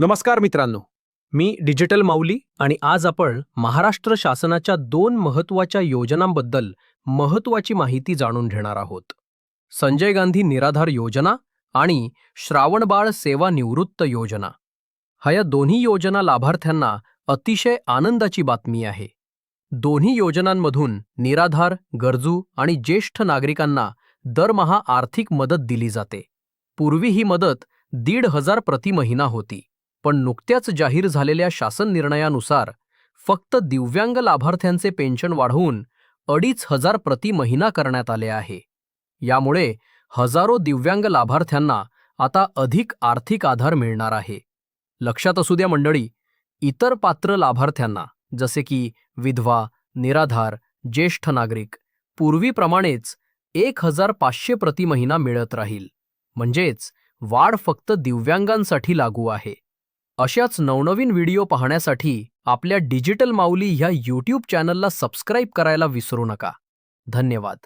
नमस्कार मित्रांनो मी डिजिटल माऊली आणि आज आपण महाराष्ट्र शासनाच्या दोन महत्त्वाच्या योजनांबद्दल महत्त्वाची माहिती जाणून घेणार आहोत. संजय गांधी निराधार योजना आणि श्रावणबाळ सेवा निवृत्त योजना. हा या दोन्ही योजना लाभार्थ्यांना अतिशय आनंदाची बातमी आहे. दोन्ही योजनांमधून निराधार गरजू आणि ज्येष्ठ नागरिकांना दरमहा आर्थिक मदत दिली जाते. पूर्वी ही मदत दीड हजार प्रति महिना होती. पण नुकत्याच जाहीर झालेल्या शासन निर्णयानुसार फक्त दिव्यांग लाभार्थ्यांचे पेन्शन वाढवून अडीच हजार प्रति महिना करण्यात आले आहे. यामुळे हजारो दिव्यांग लाभार्थ्यांना आता अधिक आर्थिक आधार मिळणार आहे. लक्षात असू द्या मंडळी इतर पात्र लाभार्थ्यांना जसे की विधवा निराधार ज्येष्ठ नागरिक पूर्वीप्रमाणेच एक हजार पाचशे प्रति महिना मिळत राहील. म्हणजेच वाढ फक्त दिव्यांगांसाठी लागू आहे. अशाच नवनवीन व्हिडिओ पाहण्यासाठी आपल्या डिजिटल माऊली ह्या यूट्यूब चॅनलला सबस्क्राईब करायला विसरू नका. धन्यवाद.